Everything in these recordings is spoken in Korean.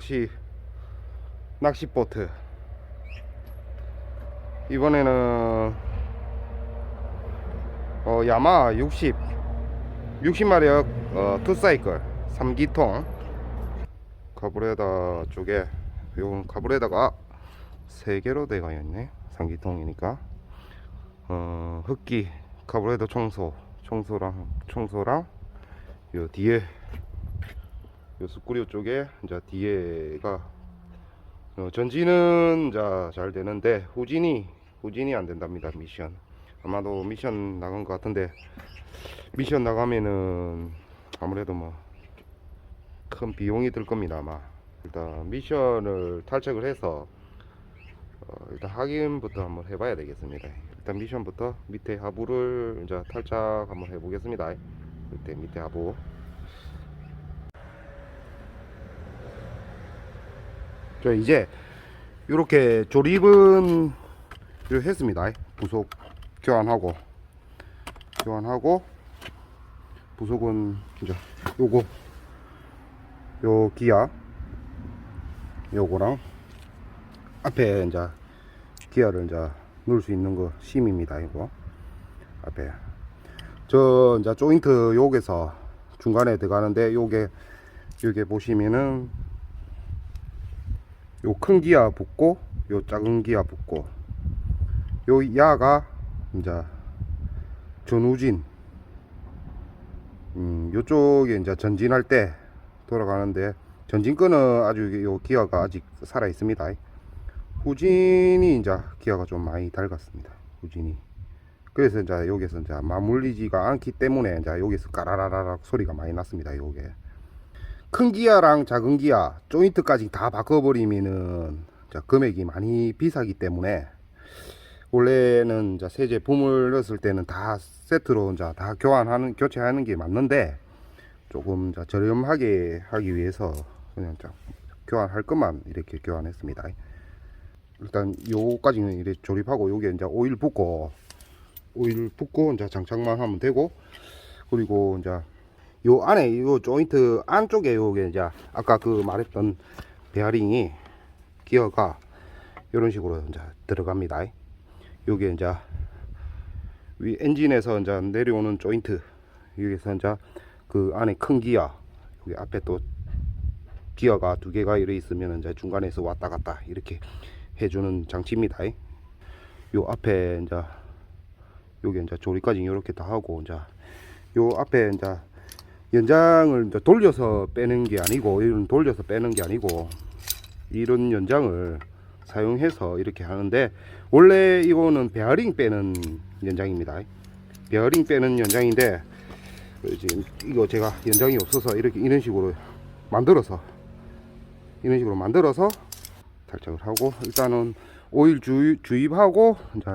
낚시 낚시 보트. 이번에는 어 야마 60 60마력 어 투사이클 3기통. 카브레다 쪽에 요 카브레다가 3개로 되어 있네. 3기통이니까. 어 흡기 카브레다 청소 청소랑 청소랑 요 뒤에 요 스쿠리오 쪽에 이제 뒤에가 어, 전진은 이제 잘 되는데 후진이 후진이 안 된답니다 미션. 아마도 미션 나간 것 같은데 미션 나가면은 아무래도 뭐 큰 비용이 들 겁니다 아마. 일단 미션을 탈착을 해서 어, 일단 확인부터 한번 해봐야 되겠습니다. 일단 미션부터 밑에 하부를 이제 탈착 한번 해보겠습니다. 밑에 밑에 하부 저 이제 이렇게 조립은 했습니다. 부속 교환하고 교환하고 부속은 이제 요거 요 기아 요거랑 앞에 이제 기아를 이제 넣을 수 있는 거 심입니다. 이거 앞에 저 이제 조인트 요게서 중간에 들어가는데 요게 요게 보시면은 요 큰 기아 붙고 요 작은 기아 붙고 요 야가 이제 전우진. 음 요쪽에 이제 전진할 때 돌아가는데 전진 거는 아주 요 기아가 아직 살아 있습니다. 후진이 이제 기아가 좀 많이 닳았습니다. 후진이. 그래서 이제 여기서 이제 맞물리지가 않기 때문에 이제 여기서 까라라라락 소리가 많이 났습니다 요게 큰 기아랑 작은 기아 조인트까지 다 바꿔버리면은 자, 금액이 많이 비싸기 때문에 원래는 이제 새 제품을 넣었을 때는 다 세트로 이제 다 교환하는 교체하는 게 맞는데 조금 이제 저렴하게 하기 위해서 그냥 자, 교환할 것만 이렇게 교환했습니다. 일단 요까지는 이렇게 조립하고 요게 이제 오일 붓고 오일 붓고 이제 장착만 하면 되고 그리고 이제 요 안에 요 조인트 안쪽에 요게 이제 아까 그 말했던 베어링이 기어가 이런 식으로 이제 들어갑니다. 요게 이제 위 엔진에서 이제 내려오는 조인트 여기서 이제 그 안에 큰 기어 여기 앞에 또 기어가 두 개가 이래 있으면 이제 중간에서 왔다 갔다 이렇게 해주는 장치입니다. 요 앞에 이제 요게 이제 조리까지 이렇게 다 하고 이제 요 앞에 이제 연장을 돌려서 빼는 게 아니고 이런 돌려서 빼는 게 아니고 이런 연장을 사용해서 이렇게 하는데 원래 이거는 베어링 빼는 연장입니다. 베어링 빼는 연장인데 지금 이거 제가 연장이 없어서 이렇게 이런 식으로 만들어서 이런 식으로 만들어서 탈착을 하고 일단은 오일 주입, 주입하고 이제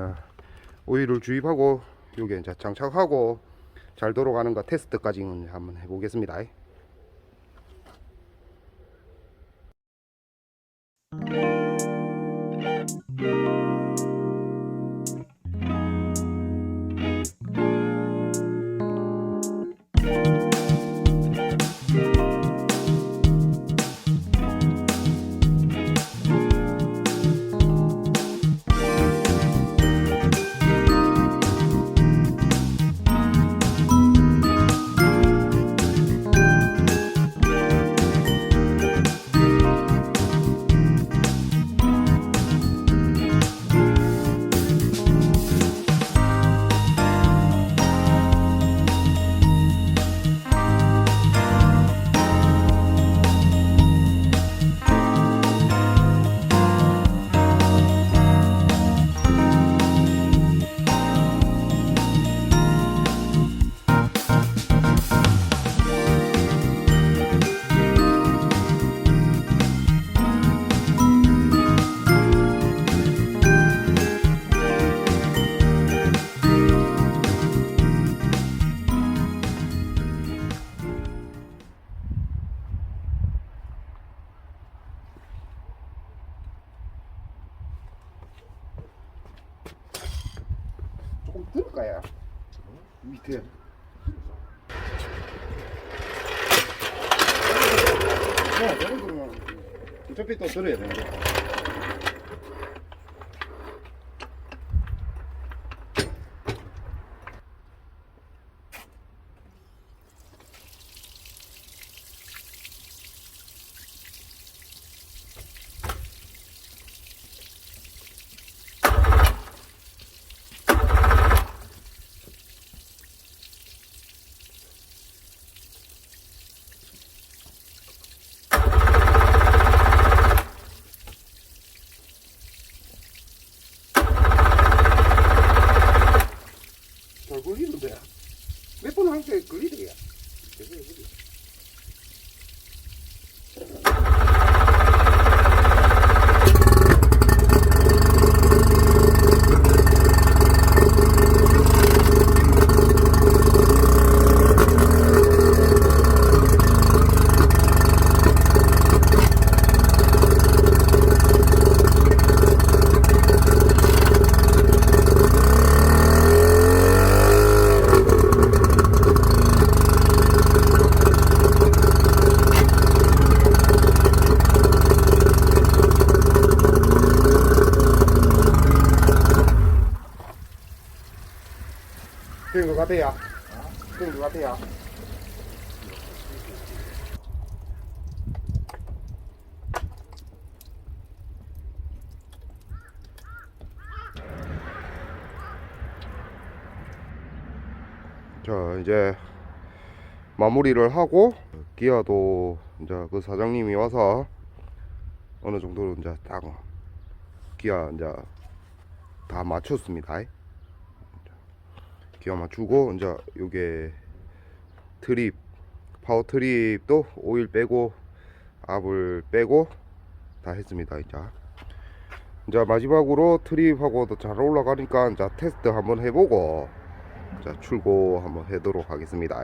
오일을 주입하고 요게 이제 장착하고 잘 돌아가는 거 테스트까지는 한번 해보겠습니다. 조금 들까요? 밑에. 네, 내려 들어가면 어차피 또 들어야 되는데. 잘 걸리는데. 몇번한게 걸리더야. 같아요. 된것 같아요. 자 이제 마무리를 하고 기아도 이제 그 사장님이 와서 어느 정도 이제 딱 기아 이제 다 맞췄습니다. 기아 맞추고 이제 요게 트립 파워 트립도 오일 빼고 압을 빼고 다 했습니다 이제. 이제 마지막으로 트립하고도 잘 올라가니까 이제 테스트 한번 해보고 자 출고 한번 하도록 하겠습니다